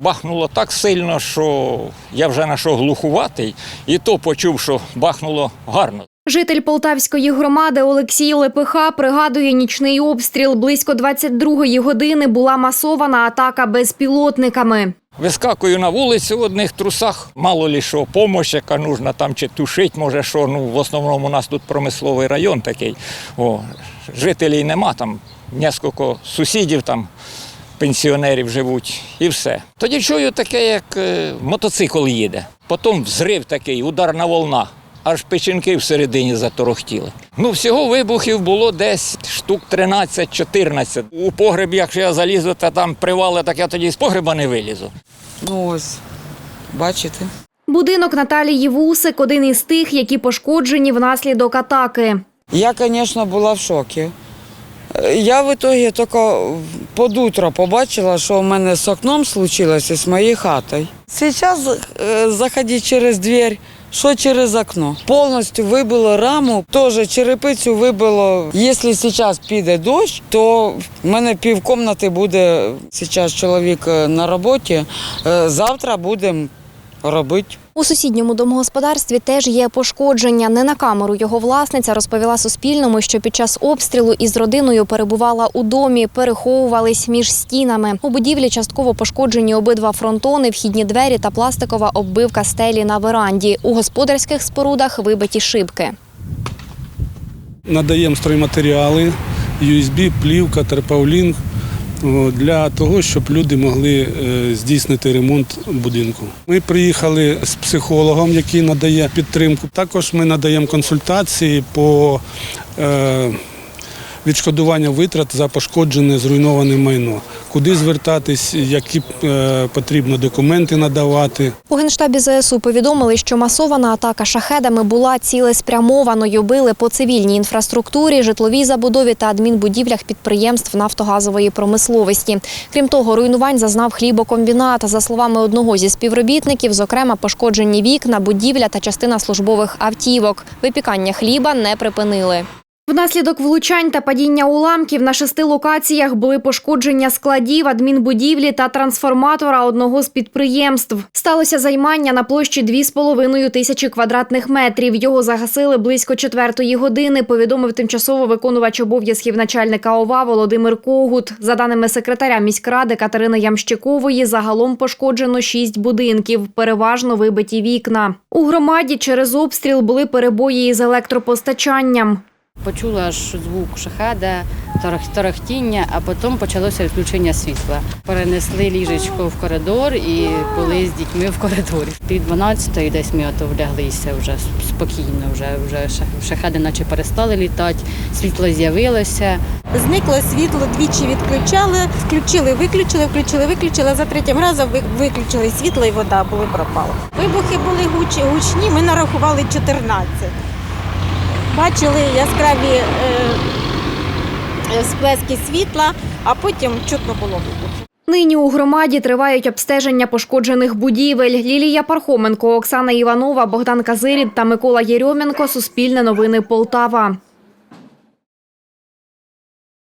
Бахнуло так сильно, що я вже нашов глухуватий, і то почув, що бахнуло гарно. Житель Полтавської громади Олексій Лепиха пригадує нічний обстріл. Близько 22-ї години була масована атака безпілотниками. Вискакую на вулицю в одних трусах, мало лі що, помощь, яка нужна там чи тушить, може що. Ну, в основному у нас тут промисловий район такий. О, жителів нема, там несколько сусідів там. Пенсіонерів живуть і все. Тоді чую таке, як е, мотоцикл їде. Потім взрив такий, ударна волна. Аж печінки всередині заторохтіли. Ну, всього вибухів було десь штук 13-14. У погреб, якщо я залізу, та там привали, так я тоді з погреба не вилізу. Ну ось, бачите. Будинок Наталії Вусик один із тих, які пошкоджені внаслідок атаки. Я, звісно, була в шокі. Я в итоге тільки під утро побачила, що у мене з окном случилось і з моєю хатою. Зараз е, заходити через двір, що через окно. Повністю вибило раму, теж черепицю вибило. Якщо зараз піде дощ, то в мене півкомнати буде зараз чоловік е, на роботі. Е, Завтра будемо робити. У сусідньому домогосподарстві теж є пошкодження. Не на камеру його власниця розповіла Суспільному, що під час обстрілу із родиною перебувала у домі, переховувались між стінами. У будівлі частково пошкоджені обидва фронтони, вхідні двері та пластикова оббивка стелі на веранді. У господарських спорудах вибиті шибки. надаємо стройматеріали, USB, плівка, терпаулінг для того, щоб люди могли е, здійснити ремонт будинку. Ми приїхали з психологом, який надає підтримку. Також ми надаємо консультації по відшкодуванню витрат за пошкоджене зруйноване майно. Куди звертатись, які е, потрібно документи надавати. У генштабі ЗСУ повідомили, що масована атака шахедами була цілеспрямованою. Били по цивільній інфраструктурі, житловій забудові та адмінбудівлях підприємств нафтогазової промисловості. Крім того, руйнувань зазнав хлібокомбінат. За словами одного зі співробітників, зокрема пошкоджені вікна, будівля та частина службових автівок. Випікання хліба не припинили. Внаслідок влучань та падіння уламків на шести локаціях були пошкодження складів, адмінбудівлі та трансформатора одного з підприємств. Сталося займання на площі 2,5 тисячі квадратних метрів. Його загасили близько четвертої години. Повідомив тимчасово виконувач обов'язків начальника ОВА Володимир Когут. За даними секретаря міськради Катерини Ямщикової, загалом пошкоджено шість будинків, переважно вибиті вікна. У громаді через обстріл були перебої із електропостачанням. Почула аж звук шахеда, тарах- тарахтіння, а потім почалося відключення світла. Перенесли ліжечко в коридор і були з дітьми в коридорі. Пів 12 десь ми ото вляглися вже спокійно. Вже вже шах- шахеди наче перестали літати, світло з'явилося. Зникло світло, двічі відключали, включили, виключили, включили, виключили. За третім разом виключили світло і вода були пропала. Вибухи були гучні, ми нарахували 14. Бачили яскраві е, е, сплески світла, а потім чутно було вибух. Нині у громаді тривають обстеження пошкоджених будівель. Лілія Пархоменко, Оксана Іванова, Богдан Казирід та Микола Єрьоменко. Суспільне новини Полтава.